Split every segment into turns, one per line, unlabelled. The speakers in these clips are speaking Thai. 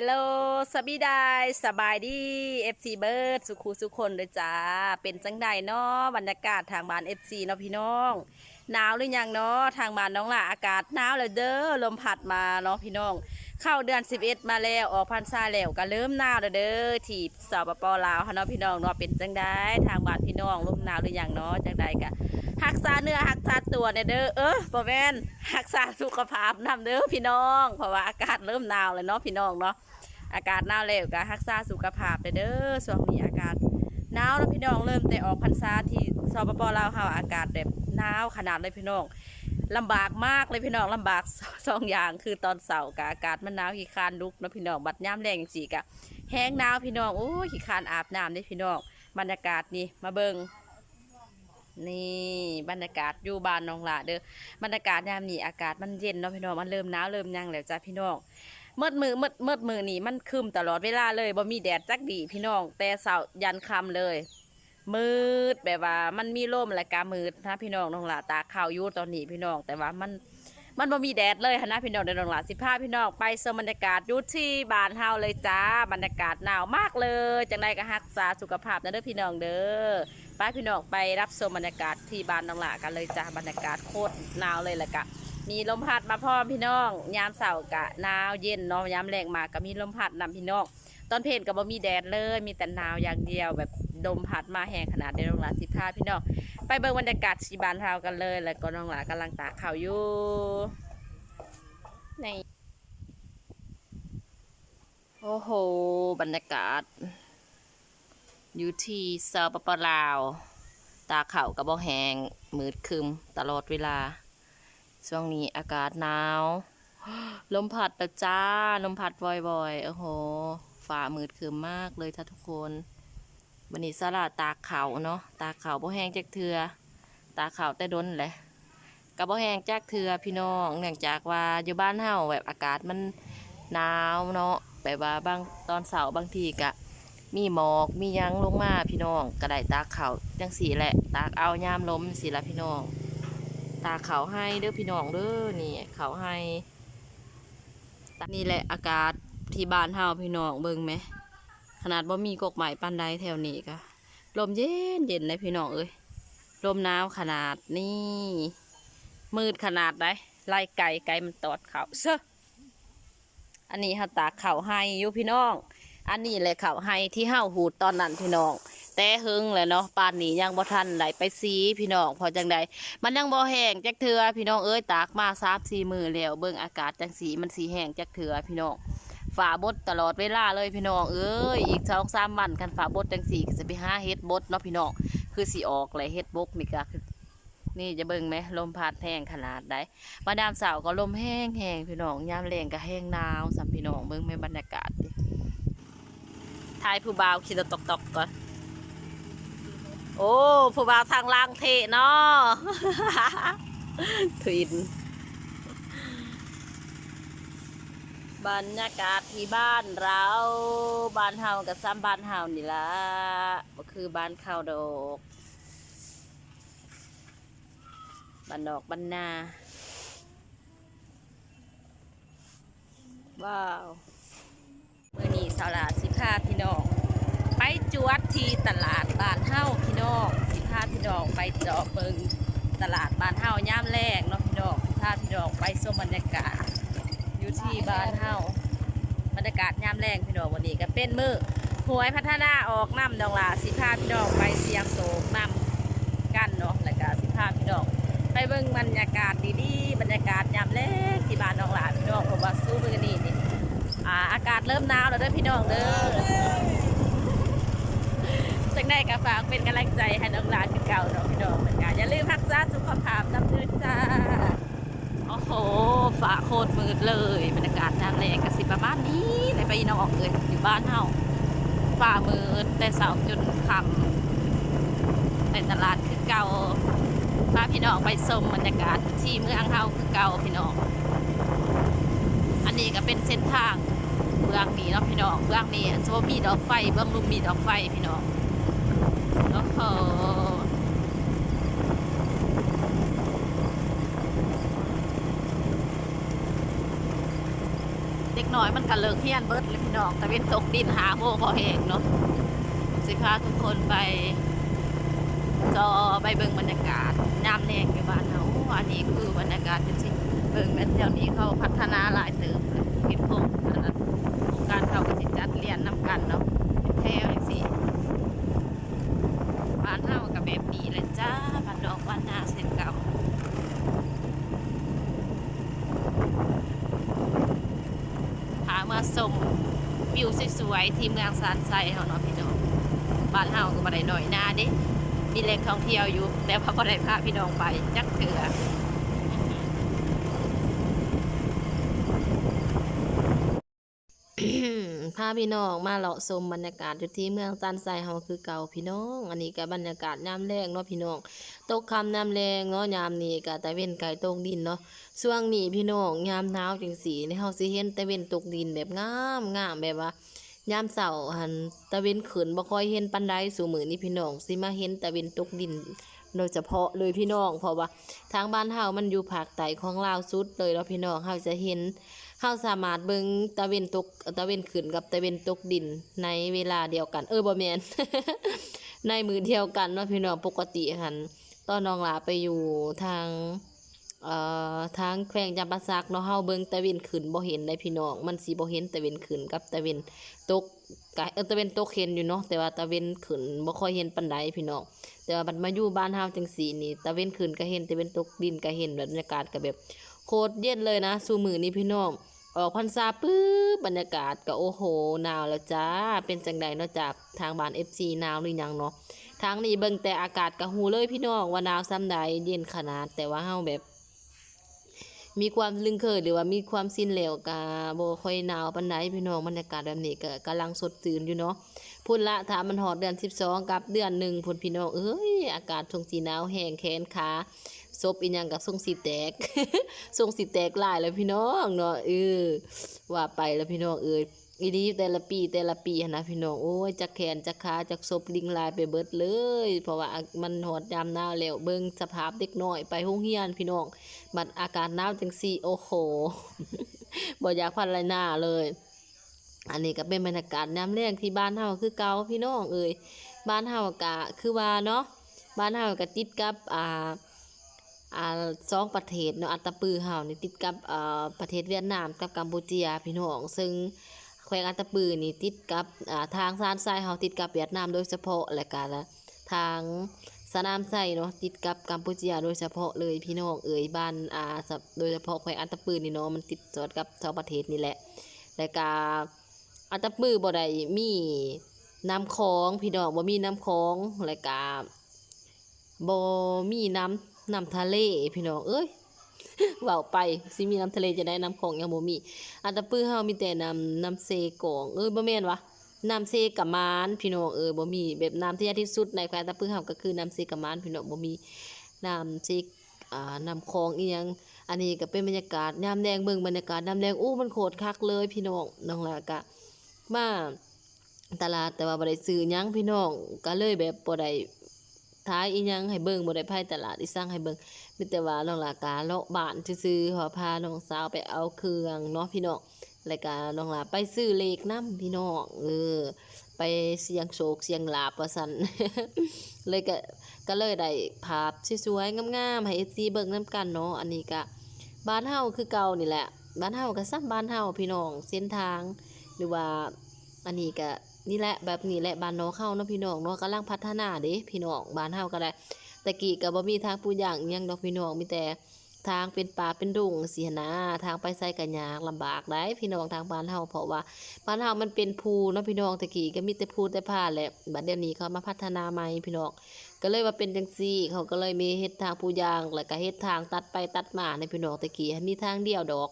ฮลโลสบีดายสบายดี FC เบิร์ดสุขุสุคนเลยจ้า เป็นจังใดเนาะบรรยากาศทางบ้าน FC เนาะพี่น้อง หนาวหรือยังเนาะทางบ้านน้องล่ะอากาศหนาวเลยเด้อลมพัดมาเนาะพี่น้อง เข้าเดือน 11 มาแล้วออกพรรษาแล้วก็เริ่มหนาวเด้อที่สปปลาวค่ะเนาะพี่น้องเนาะเป็นจังใดทางบ้านพี่น้องลมหนาวหรือยังเนาะจังใดกะรักษาเนื้อรักษาตัวเนี่ยเด้อเออบ่แม่นรักษาสุขภาพนำเด้อพี่น้อง เพราะว่าอากาศเริ่มหนาวแล้วเนาะพี่น้องเนาะอากาศหนาวแล้วก็รักษาสุขภาพเด้อช่วงนี้อากาศหนาวแล้วพี่น้องเริ่มแต่ออกพรรษาที่สปปลาวเฮาอากาศแบบหนาวขนาดเลยพี่น้อง ลำบากมากเลยพี่น้องลำบากสองอย่างคือตอนเสาร์กับอากาศมันหนาวขี้คานลุกนะพี่น้องบัดย่ามแรงจังซี่กะแห้งหนาวพี่น้องโอ้ยขี้คานอาบน้ำเด้พี่น้องบรรยากาศนี่มาเบิงนี่บรรยากาศอยู่บ้านน้องหลาเด้อบรรยากาศยามนี้อากาศมันเย็นเนาะพี่น้องมันเริ่มหนาวเริ่มยังแล้วจ้าพี่น้องเมื่อมือเมื่อเมื่อมือนี่มันครึมตลอดเวลาเลยบ่มีแดดจักดีพี่น้องแต่เสาร์ยันค่ำเลย มืดแบบว่า มันมีลมและกามืดนะพี่น้องน้องหลาตาข่าวอยู่ตอนนี้พี่น้อง แต่ว่ามันมันบ่มีแดดเลยนะพี่น้องเดิน้องหลาสิพาพี่น้องไปชมบรรยากาศยู่ที่บ้านเฮาเลยจ้าบรรยากาศหนาวมากเลยจังไดก็รักษาสุขภาพนะเด้อพี่น้องเด้อไปพี่น้องไปรับชมบรรยากาศที่บ้านน้องหลากันเลยจ้าบรรยากาศโคตรหนาวเลยแหละกะ มีลมพัดมาพร้อมพี่น้อง ยามเสาร์กะหนาวเย็นเนาะยามแรงมาก็มีลมพัดนำพี่น้อง ตอนเพลนก็บ่มีแดดเลย มีแต่หนาวอย่างเดียวแบบ ลมพัดมาแห้งขนาดเดน้องหลาสิพาพี่น้องไปเบิ่งบรรยากาศที่บ้านเรากันเลย แล้วก็น้องหลากำลังตากข้าวอยู่ในโอ้โห บรรยากาศ อยู่ที่สปปลาว ตาเขากระบอกแหงมืดคึมตลอดเวลา ช่วงนี้อากาศหนาว ลมพัดแต่จ้า ลมพัดบ่อยๆ โอ้โห ฝ่ามืดคึมมากเลยท่าทุกคน วันนี้สลัดตาเขาเนาะตาเขาบ่แห้งจากเทือตาเขาแต่ดนแหละกระบ่แห้งจากเทือพี่น้องเนื่องจากว่าอยู่บ้านเฮาแบบอากาศมันหนาวเนาะแบบว่าบางตอนเสาร์บางทีกะ มีหมอกมียังลงมาพี่น้องกระไดตาเขาจังสีแหละ ตากเอายามล้มสีละพี่น้อง ตาเขาให้เด้อพี่น้องเด้อนี่เขาให้นี่แหละอากาศที่บ้านเฮาพี่น้องเบิ่งไหม ขนาดว่มีกกใหม่ปันใดแถวนี้ก็ลมเย็นเย็นเลยพี่น้องเอ้ยลมหนาวขนาดนี่มืดขนาดไดไล่ไก่ไก่มันตอดเขาเซออันนี้เฮาตากเข่าให้อยู่พี่น้อง อันนี้แหละเข่าให้ที่เฮาหูดตอนนั้นพี่น้องแต่หึงแหละเนาะปานนี้ยังบ่ทันไหลไปซีพี่น้องพอจังใดมันยังบ่แห้งจักเทือพี่น้องเอ้ยตากมาสามสี่มือแล้วเบิ่งอากาศจังสีมันสีแห้งจักเทือพี่น้อง ฝาบดตลอดเวลาเลยพี่น้องเอ้ยอีกสองสามวันคันฝาบดจังสีก็จะไปหาเฮ็ดบดเนาะพี่น้องคือสีออกเลยเฮ็ดบกนี่ก็นี่จะเบิ่งไหมลมพัดแห้งขนาดใดมาดามสาวก็ลมแห้งแห้งพี่น้องยามแรงก็แห้งหนาวสัมพี่น้องเบิ่งแม่บรรยากาศดิทายผู้บ่าวขี่รถตกตกก่อนโอ้ผู้บ่าวทางล่างเทเนาะทวิน บรรยากาศที่บ้านเราบ้านเฮากับซ้ำบ้านเฮานี่ละก็คือบ้านข้าวดอกบ้านดอกบ้านนาว้าวเมื่อนี้สาวลาสิพาพี่น้องไปจวดที่ตลาดบ้านเฮาพี่น้องสิพาพี่น้องไปเจาะเบิงตลาดบ้านเฮาย่ามแรกเนาะพี่น้องสิพาพี่น้องไปชมบรรยากาศ อยู่ที่บ้านเฮาบรรยากาศยามแรงพี่น้องวันนี้ก็เป็นมือหวยพัฒนาออกน้ำดองหลาสิพาพี่น้องไปเสียงโศกน้ำกันเนาะแล้วก็สิพาพี่น้องไปเบิ่งบรรยากาศดีๆบรรยากาศยามแรกที่บ้านดองหลาพี่น้องผมว่าสู้มือนี่นี่อ่าอากาศเริ่มหนาวแล้วเด้อพี่น้องเด้อจังได้ก็ฝากเป็นกำลังใจให้น้องหลานคือเก่าเนาะพี่น้องเหมือนกันอย่าลืมรักษาสุขภาพน้ำเดือนจ้า โอ้โหฝ่าโคตรมืดเลยบรรยากาศน้ำแรงกระสิบประมาณนี้ในไปน้องออกเลยอยู่บ้านเฮาฝ่ามืดแต่เสาจนคำในตลาดคือเก่าพาพี่น้องไปชมบรรยากาศที่เมืองเฮาคือเก่าพี่น้องอันนี้ก็เป็นเส้นทางเบื้องนี้เนาะพี่น้องเบื้องนี้อันโซมีดอกไฟเบื้องลุมมีดอกไฟพี่น้องโอ้โหเด็ก น้อยมันก็เลิกเฮียนเบิดเลยพี่น้องแต่เป็นตกดินหาโมพอแห้งเนาะสิพาทุกคนไปจอไปเบิ่งบรรยากาศยามแรงอยู่บ้านเฮาอันนี้คือบรรยากาศจริงๆเบิ่งแม่นเดี๋ยวนี้เขาพัฒนาหลายเติบเลยเห็นพวกอันนั้นโครงการเขาก็สิจัดเรียนนํกันเนาะเป็นแถวจังซี่บ้านเฮาก็แบบนี้เลยจ้าบ้านดอกบ้านนาเส้นเก่า พา มาชมวิวสวยๆทีมงานสารไซเฮาเนาะพี่น้องบ้านเฮาก็บ่ได้หน่อยหน้าด้มีแหล่งท่องเที่ยวอยู่แต่ว่าบ่ได้พาพี่น้องไปจักเถื่อ พาพี่น้องมาเลาะชมบรรยากาศอยู่ที่เมืองจันไซเฮาคือเก่าพี่น้อง อันนี้ก็บรรยากาศยามแรงเนาะพี่น้อง ตกคำน้ำแรงเนาะยามนี้ก็ตะเว้นไก่ตกดินเนาะช่วงนี้พี่น้องยามหนาวจังสีในเฮาสิเห็นตะเวนตกดินแบบงามงามแบบว่ายามเช้าหันตะเวนขึ้นบ่ค่อยเห็นปานใดสู่มือนี้พี่น้องสิมาเห็นตะเวนตกดิน โดยเฉพาะเลยพี่น้องเพราะว่าทางบ้านเฮามันอยู่ภาคใต้ของลาวสุดเลยเนาะพี่น้องเฮาจะเห็นเฮาสามารถเบิ่งตะเวนตกตะเวนขึ้นกับตะเวนตกดินในเวลาเดียวกัน เออบ่แม่นในมือเดียวกันเนาะพี่น้องปกติหันตอนน้องหลาไปอยู่ทางเอ่อทางแขวงจำปาสักเนาะเฮาเบิ่งตะเวนขึ้นบ่เห็นได้พี่น้องมันสิบ่เห็นตะเวนขึ้นกับตะเวนตกกะเออตะเวนตกเห็นอยู่เนาะแต่ว่าตะเวนขึ้นบ่ค่อยเห็นปานใดพี่น้อง แต่ว่าบัดมาอยู่บ้านเฮาจังซี่นี่ตะเวนขึ้นก็เห็นตะเวนตกดินก็เห็นบรรยากาศก็แบบโคตรเย็นเลยนะสู่มือนี้พี่น้องออกพรรษาปึ๊บบรรยากาศก็โอ้โหหนาวแล้วจ้าเป็นจังใดเนาะจากทางบ้าน FC หนาวหรือยังเนาะทางนี้เบิ่งแต่อากาศก็ฮู้เลยพี่น้องว่าหนาวส่ำใดเย็นขนาดแต่ว่าเฮาแบบ มีความลึงเคยหรือว่ามีความสิ้นแล้วกะบ่ค่อยหนาวปานใดพี่น้องบรรยากาศแบบนี้ก็กำลังสดชื่นอยู่เนาะ พุ่นละถ้ามันฮอดเดือน12กับเดือนหนึ่งพุ่นพี่น้องเอ้ยอากาศทงสีหนาวแห้งแขนขาซบอีหยังกับทรงสีแตกทรงสีแตกหลายแล้วพี่น้องเนาะเออว่าไปแล้วพี่น้องเอ้ยอีดีแต่ละปีแต่ละปีนะพี่น้องโอ้ยจักแขนจักขาจักศพลิงลายไปเบิดเลย เพราะว่ามันฮอดยามหนาวแล้วเบิ่งสภาพเด็กน้อยไปโรงเรียนพี่น้องบัดอากาศหนาวจังซี่โอ้โหบ่อยากพันไรหน้าเลย อันนี้ก็เป็นบรรยากาศยามแรงที่บ้านเฮาคือเก่าพี่น้องเอ้ยบ้านเฮาก็คือว่าเนาะบ้านเฮาก็ติดกับอ่าอ่าสองประเทศเนาะอัตตปือเฮานี่ติดกับอ่าประเทศเวียดนามกับกัมพูชาพี่น้องซึ่งแขวงอัตตปือนี่ติดกับอ่าทางซานทรายเฮาติดกับเวียดนามโดยเฉพาะและก็ทางสนามไส้เนาะติดกับกัมพูชาโดยเฉพาะเลยพี่น้องเอ๋ยบ้านอ่าโดยเฉพาะแขวงอัตตปือนี่เนาะมันติดจอดกับสองประเทศนี่แหละแล้วก็ อัตตปือบ่ได้มีน้ำคลองพี่น้องบ่มีน้ำคลองแล้วก็บ่มีน้ำน้ำทะเลพี่น้องเอ้ยเว้าไปสิมีน้ำทะเลจะได้น้ำคลองยังบ่มีอัตตปือเฮามีแต่น้ำน้ำเซกองเอ้ยบ่แม่นวะน้ำเซกะมานพี่น้องเออบ่มีแบบน้ำที่ยากที่สุดในแคว้นตะปื้อเฮาก็คือน้ำเซกะมานพี่น้องบ่มีน้ำเซอ่าน้ำคลองอีหยังอันนี้ก็เป็นบรรยากาศยามแดงเบิ่งบรรยากาศยามแดงอู้มันโคตรคักเลยพี่น้องน้องละก็ มาตลาดแต่ว่าบ่ได้ซื้อหยังพี่น้องก็เลยแบบบ่ได้ท้ายอีหยังให้เบิ่งบ่ได้ไผตลาดอีสั่งให้เบิ่งมีแต่ว่าน้องละกาเลาะบ้านซื่อๆขอพาน้องสาวไปเอาเครื่องเนาะพี่น้องรายการน้องหลาไปซื้อเลขน้ำพี่น้องเออไปเสียงโศกเสียงลาบว่าสันเลยก็ก็เลยได้ภาพสวยๆงามๆให้ FC เบิ่งนํกันเนาะอันนี้ก็บ้านเฮาคือเก่านี่แหละบ้านเฮาก็ซ้ำบ้านเฮาพี่น้องเส้นทาง หรือว่าอันนี้ก็นี่แหละแบบนี้แหละบ้านน้องเฮาเนาะพี่น้องเนาะกำลังพัฒนาเด้พี่น้องบ้านเฮาก็ได้ต่กี้ก็บ่มีทางปูอย่างยังดอกพี่น้องมีแต่ทางเป็นป่าเป็นดงสิหนนะทางไปไสก็ยากลำบากได้พี่น้องทางบ้านเฮาเพราะว่าบ้านเฮามันเป็นภูเนาะพี่น้องตะกี้ก็มีแต่ภูแต่ผ้าแหละบัดเดี๋ยวนี้เขามาพัฒนาใหม่พี่น้องก็เลยว่าเป็นจังซี่ เขาก็เลยมีเฮ็ดทางผู้ยางแล้วก็เฮ็ดทางตัดไปตัดมาในพี่น้องตะกี้มีทางเดียวดอก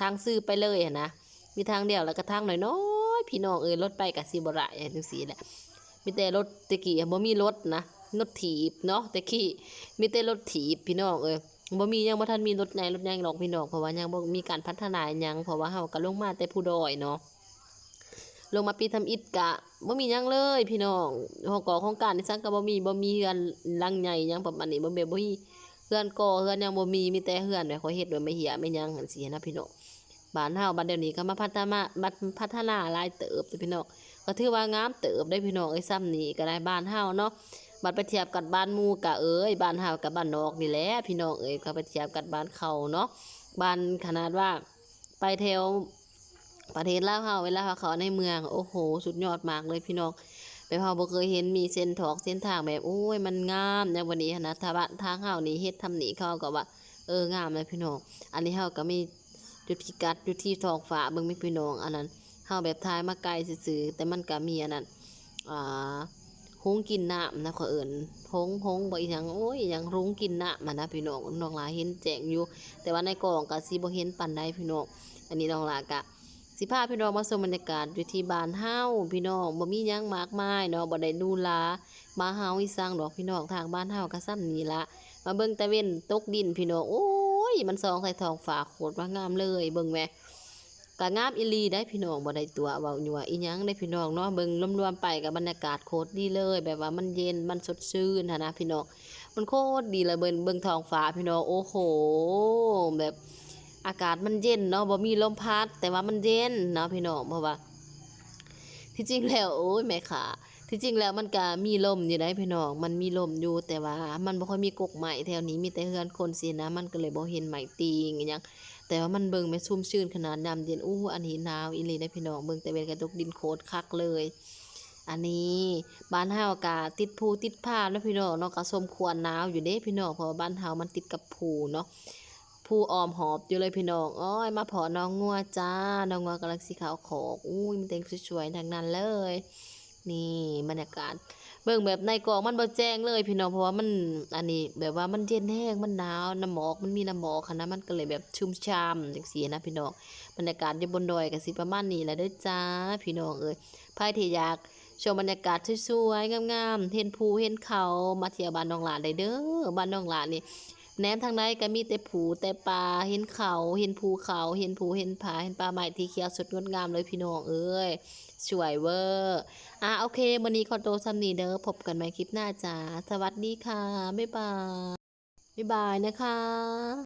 ทางซื้อไปเลยนะ มีทางเดียวแล้วก็ทางน้อยๆพี่น้องเอ้ยรถไปก็สิบ่ได้จังซี่แหละมีแต่รถตะกี้บ่มีรถนะรถถีบเนาะตะกี้มีแต่รถถีบพี่น้องเอ้ยบ่มียังบ่ทันมีรถใหญ่รถใหญ่หรอกพี่น้องเพราะว่ายังบ่มีการพัฒนายังเพราะว่าเฮาก็ลงมาแต่ผู้ดอยเนาะลงมาปีทำอิฐกะบ่มียังเลย พี่น้องหอก่อโครงการนี่ซังก็บ่มีบ่มีเฮือนลังใหญ่ยังประมาณนี้บ่แม่บ่มีเฮือนก่อเฮือนยังบ่มีมีแต่เฮือนแบบเขาเฮ็ดโดยไม่เหียไม่ยังจังซี่นะพี่น้อง
บ้านเฮาบัดเดี๋ยวนี้ก็มาพัฒนาบัดพัฒนาหลายเติบจ้ะพี่น้องก็ถือว่างามเติบได้พี่น้องไอ้ซ้ำนี้ก็ได้บ้านเฮาเนาะบัดไปเทียบกับบ้านมูก็เอ้ยบ้านเฮากับบ้านนอกนี่แหละพี่น้องเอ้ยก็ไปเทียบกับบ้านเขาเนาะบ้านขนาดว่าไปแถวประเทศลาวเฮาเวลาเขาในเมืองโอ้โห สุดยอดมากเลยพี่น้องไปเฮาบ่เคยเห็นมีเส้นถอกเส้นทางแบบโอ้ยมันงามอย่างวันนี้นะถ้าบ้านทางเฮานี่เฮ็ดทำนี่เขาก็ว่าเอองามเลยพี่น้องอันนี้เฮาก็มี จุดพิกัดอยู่ที่ท้องฟ้าเบิ่งมีพี่น้องอันนั้นเฮาแบบทายมาไกลซื่อๆแต่มันก็มีอันนั้นอ่าหงกินน้ำนะขอเอิ้นหงหงบ่อีหยังโอ้ยยังรุ้งกินน้ำมันะพี่น้องน้องหลาเห็นแจ้งอยู่ แต่ว่าในกล่องก็สิบ่เห็นปานใดพี่น้องอันนี้น้องหลากะสิพาพี่น้องมาชมบรรยากาศอยู่ที่บ้านเฮาพี่น้องบ่มีหยังมากมายเนาะบ่ได้ดูลามาเฮาอีสร้างดอกพี่น้องทางบ้านเฮาก็ซ้ำนี้ละมาเบิ่งตะเว้นตกดินพี่น้องโอ้ ย มันซองใส่ทองฝาโคตรว่างามเลยเบิ่งแม่ก็งามอีหลีได้พี่น้องบ่ได้ตัวเว้าอยู่วอีหยังได้พี่น้องเนาะเบิ่งรวมๆไปกับบรรยากาศโคตรดีเลย แบบว่ามันเย็นมันสดชื่นหนะพี่น้องมันโคตรดีเลยเบิ่งเบิ่งทองฟ้าพี่น้องโอ้โห แบบอากาศมันเย็นเนาะบ่มีลมพัดแต่ว่ามันเย็นเนาะพี่น้องเพราะว่าที่จริงแล้วโอ้ยแม่ค่ะ ที่จริงแล้วมันก็มีลมอยู่ได้พี่น้อง มันมีลมอยู่แต่ว่า มันบ่ค่อยมีกกใหม่แถวนี้มีแต่เฮือนคนสินะ มันก็เลยบ่เห็นไหมตีงอหยังแต่ว่ามันเบิ่งแม่ชุ่มชื่นขนาดยามเย็นอู้อันนี้หนาวอีหลีได้พี่น้องเบิ่งแต่เวนกระตกดินโคตรคักเลย อันนี้บ้านเฮาก็ติดภูติดผ้าเนาะพี่น้องเนาะก็สมควรหนาวอยู่เด้พี่น้องเพราะว่าบ้านเฮามันติดกับภูเนาะภูออมหอบอยู่เลยพี่น้องอ้อยมาพอน้องงัวจ้า น้องงัวกำลังสีขาวขอกอุ้ยมันแต่งสวยๆทั้งนั้นเลย นี่บรรยากาศ เบิ่งแบบในกองมันบ่แจ้งเลยพี่น้องเพราะว่ามันอันนี้แบบว่ามันเย็นแห้งมันหนาวน้ำหมอกมันมีน้ำหมอกค่ะนะมันก็เลยแบบชุ่มฉ่ำจังซี่นะพี่น้องบรรยากาศอยู่บนดอยก็สิประมาณนี้แหละเด้อจ้าพี่น้องเอ้ยใครที่อยากชมบรรยากาศสวยๆงามๆเห็นภูเห็นเขามาเที่ยวบ้านน้องหลานได้เด้อบ้านน้องหลานนี่ แหนมทางในก็มีแต่ผูแต่ปลาเห็นเขาเห็นภูเขาเห็นภูเห็นผาเห็นปลาใหม่ที่เขียวสดงดงามเลยพี่น้องเอ้ยสวยเวอร์อะโอเควันนี้ขอตัวซ้ำนี้เด้อพบกันใหม่คลิปหน้าจ้าสวัสดีค่ะบ๊ายบายบ๊ายบายนะคะ